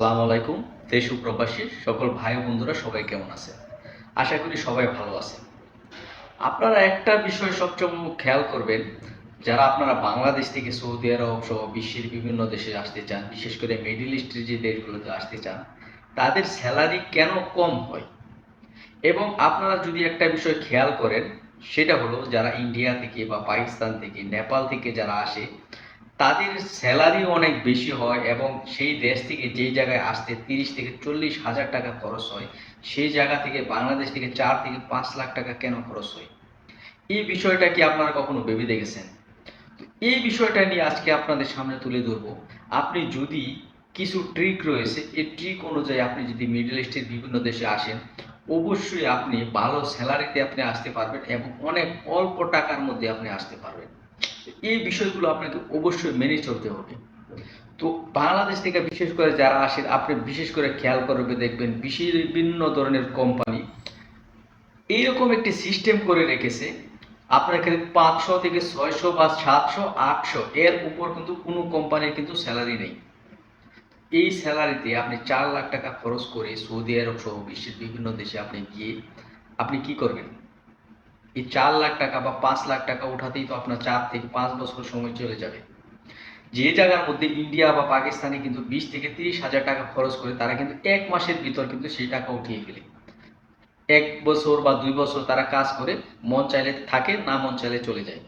আসসালামু আলাইকুম, দেশ প্রবাসী, সকল ভাই বন্ধুরা সবাই কেমন আছে আশা করি সবাই ভালো আছে আপনারা একটা বিষয় সবচেয়ে খেয়াল করবেন, যারা আপনারা বাংলাদেশ থেকে সৌদি আরব সহ বিশ্বের বিভিন্ন দেশে আসতে চান, বিশেষ করে মিডিল ইস্টের যে দেশগুলোতে আসতে চান, তাদের স্যালারি কেন কম হয়? এবং আপনারা যদি একটা বিষয় খেয়াল করেন, সেটা হলো যারা ইন্ডিয়া থেকে বা পাকিস্তান থেকে নেপাল থেকে যারা আসে তাদের স্যালারি অনেক বেশি হয় এবং সেই দেশ থেকে যেই জায়গায় আসতে তিরিশ থেকে চল্লিশ হাজার টাকা খরচ হয়, সেই জায়গা থেকে বাংলাদেশ থেকে চার থেকে পাঁচ লাখ টাকা কেন খরচ হয়? এই বিষয়টা কি আপনারা কখনো ভেবে দেখেছেন? এই বিষয়টা নিয়ে আজকে আপনাদের সামনে তুলে ধরবো। আপনি যদি কিছু ট্রিক রয়েছে, এই ট্রিক অনুযায়ী আপনি যদি মিডল ইস্টের বিভিন্ন দেশে আসেন, অবশ্যই আপনি ভালো স্যালারিতে আপনি আসতে পারবেন এবং অনেক অল্প টাকার মধ্যে আপনি আসতে পারবেন। এই বিষয়গুলো আপনাকে অবশ্যই মেনে চলতে হবে। তো বাংলাদেশ থেকে বিশেষ করে যারা আসেন, আপনি বিশেষ করে খেয়াল করবে দেখবেন, বিভিন্ন ধরনের কোম্পানি এইরকম একটি সিস্টেম করে রেখেছে। আপনার এখানে পাঁচশো থেকে ছয়শো বা সাতশো, আটশো, এর উপর কিন্তু কোনো কোম্পানির কিন্তু স্যালারি নেই। এই স্যালারিতে আপনি চার লাখ টাকা খরচ করে সৌদি আরব সহ বিশ্বের বিভিন্ন দেশে আপনি গিয়ে আপনি কি করবেন? এই চার লাখ টাকা বা পাঁচ লাখ টাকা উঠাতেই তো আপনার চার থেকে পাঁচ বছর সময় চলে যাবে। যে জায়গার মধ্যে ইন্ডিয়া বা পাকিস্তানে কিন্তু বিশ থেকে তিরিশ হাজার টাকা খরচ করে তারা কিন্তু এক মাসের ভিতর কিন্তু সেই টাকা উঠিয়ে ফেলে। এক বছর বা দুই বছর তারা কাজ করে, মন চাইলে থাকে, না মন চাইলে চলে যায়।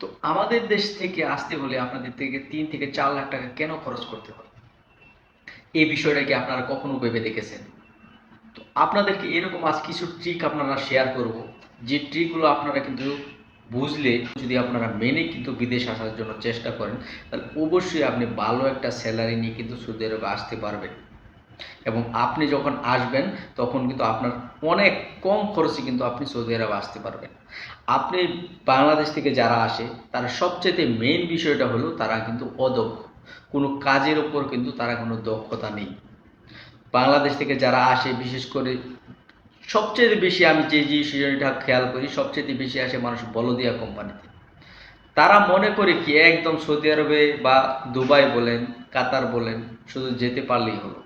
তো আমাদের দেশ থেকে আসতে হলে আপনাদের থেকে তিন থেকে চার লাখ টাকা কেন খরচ করতে হয়? এই বিষয়টা কি আপনারা কখনো ভেবে দেখেছেন? তো আপনাদেরকে এরকম আজ কিছু ট্রিক আপনারা শেয়ার করব। যে ট্রিকগুলো আপনারা কিন্তু বুঝলে, যদি আপনারা মেনে কিন্তু বিদেশ আসার জন্য চেষ্টা করেন, তাহলে অবশ্যই আপনি ভালো একটা স্যালারি নিয়ে কিন্তু সৌদি আরবে আসতে পারবেন। এবং আপনি যখন আসবেন, তখন কিন্তু আপনার অনেক কম খরচে কিন্তু আপনি সৌদি আরবে আসতে পারবেন। আপনি বাংলাদেশ থেকে যারা আসে, তারা সবচেয়ে মেইন বিষয়টা হলো তারা কিন্তু অদক্ষ। কোনো কাজের ওপর কিন্তু তারা কোনো দক্ষতা নেই। বাংলাদেশ থেকে যারা আসে, বিশেষ করে সবচেয়ে বেশি আমি যে যে বিষয়টা খেয়াল করি, সবচেয়ে বেশি আসে মানুষ বলদিয়া কোম্পানিতে। তারা মনে করে কি, একদম সৌদি আরবে বা দুবাই বলেন, কাতার বলেন, শুধু যেতে পারলেই হলো।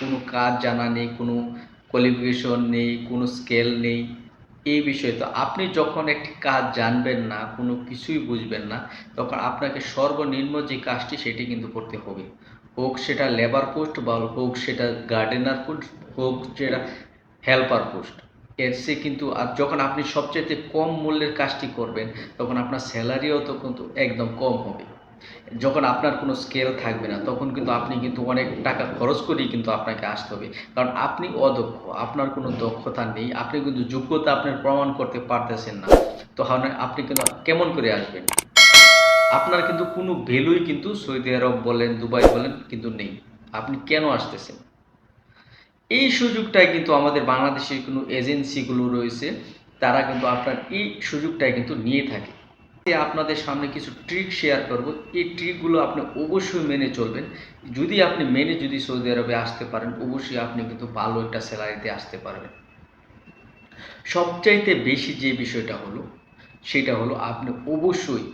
কোনো কাজ জানা নেই, কোনো কোয়ালিফিকেশন নেই, কোনো স্কেল নেই। এই বিষয়ে তো আপনি যখন একটি কাজ জানবেন না, কোনো কিছুই বুঝবেন না, তখন আপনাকে সর্বনিম্ন যে কাজটি সেটি কিন্তু করতে হবে। হোক সেটা লেবার পোস্ট বা হোক সেটা গার্ডেনার পোস্ট হোক সেটা হেল্পার পোস্ট এর সে কিন্তু আর যখন আপনি সবচেয়ে কম মূল্যের কাজটি করবেন, তখন আপনার স্যালারিও তো কিন্তু একদম কম হবে। যখন আপনার কোনো স্কেল থাকবে না, তখন কিন্তু আপনি কিন্তু অনেক টাকা খরচ করেই কিন্তু আপনাকে আসতে হবে। কারণ আপনি অদক্ষ, আপনার কোনো দক্ষতা নেই, আপনি কিন্তু যোগ্যতা আপনার প্রমাণ করতে পারতেছেন না। তাহলে আপনি কিন্তু কেমন করে আসবেন? আপনার কিন্তু কোনো ভ্যালুই কিন্তু সৌদি আরব বলেন, দুবাই বলেন কিন্তু নেই। আপনি কেন আসতেছেন? এই সুযোগটাই কিন্তু আমাদের বাংলাদেশের কোনো এজেন্সিগুলো রয়েছে, তারা কিন্তু আপনার এই সুযোগটাই কিন্তু নিয়ে থাকে। আপনাদের সামনে কিছু ট্রিক শেয়ার করব, এই ট্রিকগুলো আপনি অবশ্যই মেনে চলবেন। যদি আপনি মেনে যদি সৌদি আরবে আসতে পারেন, অবশ্যই আপনি কিন্তু ভালো একটা স্যালারিতে আসতে পারবেন। সবচাইতে বেশি যে বিষয়টা হলো, সেটা হলো আপনি অবশ্যই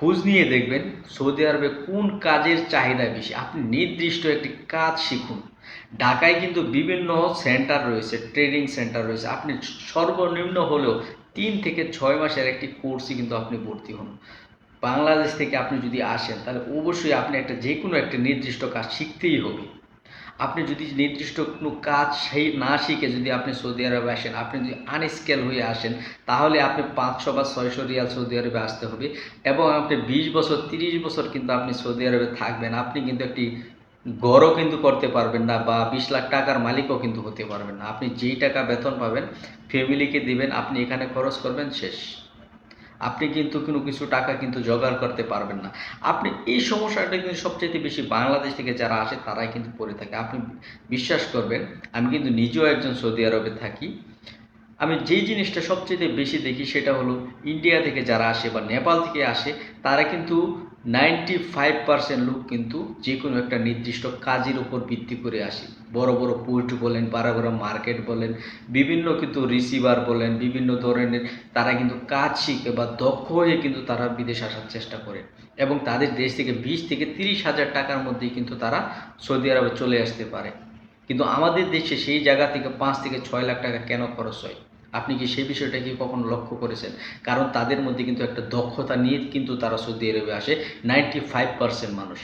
খোঁজ নিয়ে দেখবেন সৌদি আরবে কোন কাজের চাহিদা বেশি। আপনি নির্দিষ্ট একটি কাজ শিখুন। ঢাকায় কিন্তু বিভিন্ন সেন্টার রয়েছে, ট্রেনিং সেন্টার রয়েছে। আপনি সর্বনিম্ন হলেও তিন থেকে ছয় মাসের একটি কোর্সই কিন্তু আপনি ভর্তি হন। বাংলাদেশ থেকে আপনি যদি আসেন, তাহলে অবশ্যই আপনি একটা যে কোনো একটা নির্দিষ্ট কাজ শিখতেই হবে। আপনি যদি নির্দিষ্ট কোনো কাজ সেই না শিখে যদি আপনি সৌদি আরবে আসেন, আপনি যদি আনস্কেল হয়ে আসেন, তাহলে আপনি পাঁচশো বা ছয়শো রিয়াল সৌদি আরবে আসতে হবে এবং আপনি বিশ বছর, তিরিশ বছর কিন্তু আপনি সৌদি আরবে থাকবেন। আপনি কিন্তু একটি গড়ও কিন্তু করতে পারবেন না বা বিশ লাখ টাকার মালিকও কিন্তু হতে পারবেন না। আপনি যেই টাকা বেতন পাবেন ফ্যামিলিকে দিবেন, আপনি এখানে খরচ করবেন, শেষ। আপনি কিন্তু কোনো কিছু টাকা কিন্তু জোগাড় করতে পারবেন না। আপনি এই সমস্যাটা কিন্তু সবচেয়ে বেশি বাংলাদেশ থেকে যারা আসে, তারাই কিন্তু পড়ে থাকে। আপনি বিশ্বাস করবেন, আমি কিন্তু নিজেও একজন সৌদি আরবে থাকি। আমি যেই জিনিসটা সবচেয়ে বেশি দেখি সেটা হলো, ইন্ডিয়া থেকে যারা আসে বা নেপাল থেকে আসে, তারা কিন্তু নাইনটি ফাইভ পার্সেন্ট লোক কিন্তু যে কোনো একটা নির্দিষ্ট কাজের উপর ভিত্তি করে আসে। বড় বড় পোস্ট বলেন বড় বড় মার্কেট বলেন, বিভিন্ন কিন্তু রিসিভার বলেন, বিভিন্ন ধরনের তারা কিন্তু কাজ শিখে বা দক্ষ হয়ে কিন্তু তারা বিদেশ আসার চেষ্টা করে। এবং তাদের দেশ থেকে বিশ থেকে তিরিশ হাজার টাকার মধ্যেই কিন্তু তারা সৌদি আরবে চলে আসতে পারে। কিন্তু আমাদের দেশে সেই জায়গা থেকে পাঁচ থেকে ছয় লাখ টাকা কেন খরচ হয়? আপনি কি সেই বিষয়টা কি কখনো লক্ষ্য করেছেন? কারণ তাদের মধ্যে কিন্তু একটা দক্ষতা নিয়ে কিন্তু তারা সৌদি আরবে আসে নাইনটি ফাইভ পার্সেন্ট মানুষ।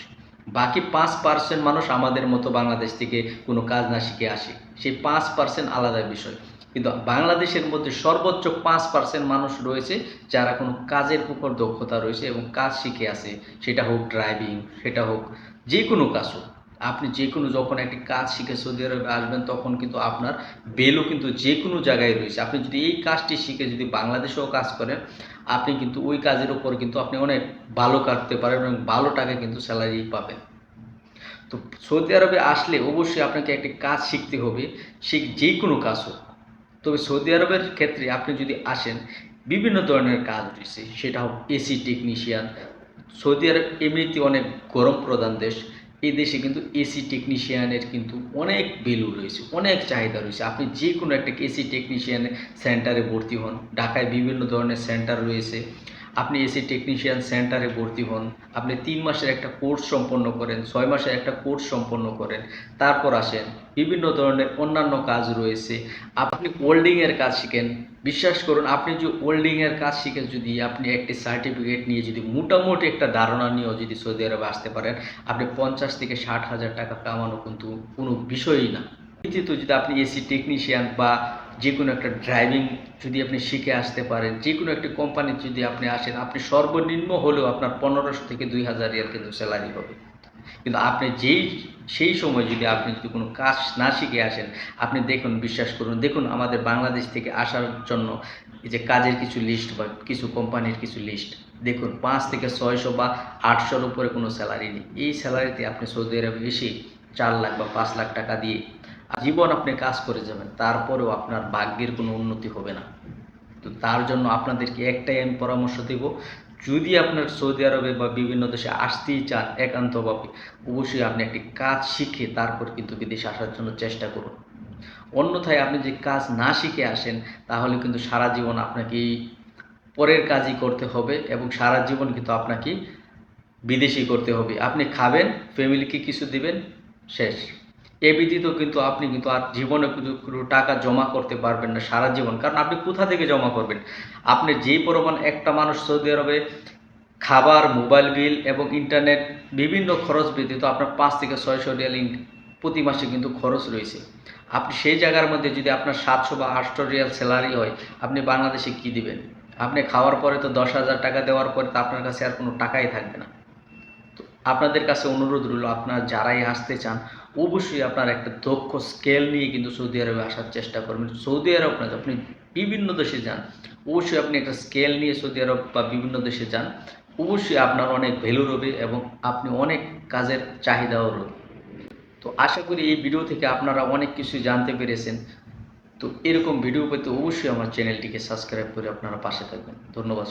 বাকি পাঁচ পার্সেন্ট মানুষ আমাদের মতো বাংলাদেশ থেকে কোনো কাজ না শিখে আসে। সেই পাঁচ পার্সেন্ট আলাদা বিষয়। কিন্তু বাংলাদেশের মধ্যে সর্বোচ্চ পাঁচ পার্সেন্ট মানুষ রয়েছে যারা কোনো কাজের উপর দক্ষতা রয়েছে এবং কাজ শিখে আসে। সেটা হোক ড্রাইভিং সেটা হোক যে কোনো কাজ হোক। আপনি যে কোনো যখন একটি কাজ শিখে সৌদি আরবে আসবেন, তখন কিন্তু আপনার বেলও কিন্তু যে কোনো জায়গায় রয়েছে। আপনি যদি এই কাজটি শিখে যদি বাংলাদেশেও কাজ করেন, আপনি কিন্তু ওই কাজের উপর কিন্তু আপনি অনেক ভালো কাটতে পারেন এবং ভালো টাকা কিন্তু স্যালারি পাবেন। তো সৌদি আরবে আসলে অবশ্যই আপনাকে একটি কাজ শিখতে হবে, সে যে কোনো কাজ হোক। তবে সৌদি আরবের ক্ষেত্রে আপনি যদি আসেন, বিভিন্ন ধরনের কাজ রয়েছে। সেটা হোক এসি টেকনিশিয়ান সৌদি আরব এমনিতে অনেক গরম প্রধান দেশ। এই দেশে কিন্তু এসি টেকনিশিয়ানের কিন্তু অনেক ভ্যালু রয়েছে, অনেক চাহিদা রয়েছে। আপনি যে কোনো একটা এসি টেকনিশিয়ানের সেন্টারে ভর্তি হন, ঢাকায় বিভিন্ন ধরনের সেন্টার রয়েছে। আপনি এসি টেকনিশিয়ান সেন্টারে ভর্তি হন, আপনি তিন মাসের একটা কোর্স সম্পন্ন করেন, ছয় মাসের একটা কোর্স সম্পন্ন করেন, তারপর আসেন, বিভিন্ন ধরনের অন্যান্য কাজ রয়েছে। আপনি ওয়েল্ডিংয়ের কাজ শিখেন, বিশ্বাস করুন, আপনি যে ওয়েল্ডিংয়ের কাজ শিখে যদি আপনি একটি সার্টিফিকেট নিয়ে যদি মোটামুটি একটা ধারণা নিয়েও যদি সৌদি আরবে আসতে পারেন, আপনি পঞ্চাশ থেকে ষাট হাজার টাকা কামানো কিন্তু কোনো বিষয়ই না। দ্বিতীয়ত যদি আপনি এসি টেকনিশিয়ান বা যে কোনো একটা ড্রাইভিং যদি আপনি শিখে আসতে পারেন যে কোনো একটি কোম্পানির যদি আপনি আসেন, আপনি সর্বনিম্ন হলেও আপনার পনেরোশো থেকে দুই হাজার রিয়াল কিন্তু স্যালারি হবে। কিন্তু আপনি যেই, সেই সময় যদি আপনি যদি কোনো কাজ না শিখে আসেন, আপনি দেখুন, বিশ্বাস করুন, দেখুন আমাদের বাংলাদেশ থেকে আসার জন্য এই যে কাজের কিছু লিস্ট বা কিছু কোম্পানির কিছু লিস্ট দেখুন, পাঁচ থেকে ছয়শো বা আটশোর উপরে কোনো স্যালারি নেই। এই স্যালারিতে আপনি সৌদি আরবে এসে চার লাখ বা পাঁচ লাখ টাকা দিয়ে জীবন আপনি কাজ করে যাবেন, তারপরেও আপনার ভাগ্যের কোনো উন্নতি হবে না। তো তার জন্য আপনাদেরকে একটাই আমি পরামর্শ দেব, যদি আপনার সৌদি আরবে বা বিভিন্ন দেশে আসতেই চান একান্তভাবে, অবশ্যই আপনি একটি কাজ শিখে তারপর কিন্তু বিদেশে আসার জন্য চেষ্টা করুন। অন্যথায় আপনি যে কাজ না শিখে আসেন, তাহলে কিন্তু সারা জীবন আপনাকে পরের কাজই করতে হবে এবং সারা জীবন কিন্তু আপনাকে বিদেশি করতে হবে। আপনি খাবেন ফ্যামিলিকে কিছু দিবেন, শেষ। এ ব্যতীত কিন্তু আপনি কিন্তু আর জীবনে কিন্তু কোনো টাকা জমা করতে পারবেন না সারা জীবন। কারণ আপনি কোথা থেকে জমা করবেন? আপনি যেই পরিমাণ একটা মানুষ সৌদি আরবে খাবার, মোবাইল বিল এবং ইন্টারনেট বিভিন্ন খরচ ব্যতীত আপনার পাঁচ থেকে ছয়শো রিয়াল প্রতি মাসে কিন্তু খরচ রয়েছে। আপনি সেই জায়গার মধ্যে যদি আপনার সাতশো বা আটশো রিয়াল স্যালারি হয়, আপনি বাংলাদেশে কি দিবেন? আপনি খাওয়ার পরে তো দশ হাজার টাকা দেওয়ার পরে তো আপনার কাছে আর কোনো টাকাই থাকবে না। আপনাদের কাছে অনুরোধ রইল, আপনারা যারাই আসতে চান, অবশ্যই আপনার একটা দক্ষ স্কেল নিয়ে কিন্তু সৌদি আরবে আসার চেষ্টা করবেন। সৌদি আরব না, আপনি বিভিন্ন দেশে যান, অবশ্যই আপনি একটা স্কেল নিয়ে সৌদি আরব বা বিভিন্ন দেশে যান, অবশ্যই আপনার অনেক ভ্যালু রবে এবং আপনি অনেক কাজের চাহিদাও রবে। তো আশা করি এই ভিডিও থেকে আপনারা অনেক কিছু জানতে পেরেছেন। তো এরকম ভিডিও পেতে অবশ্যই আমার চ্যানেলটিকে সাবস্ক্রাইব করে আপনারা পাশে থাকবেন। ধন্যবাদ।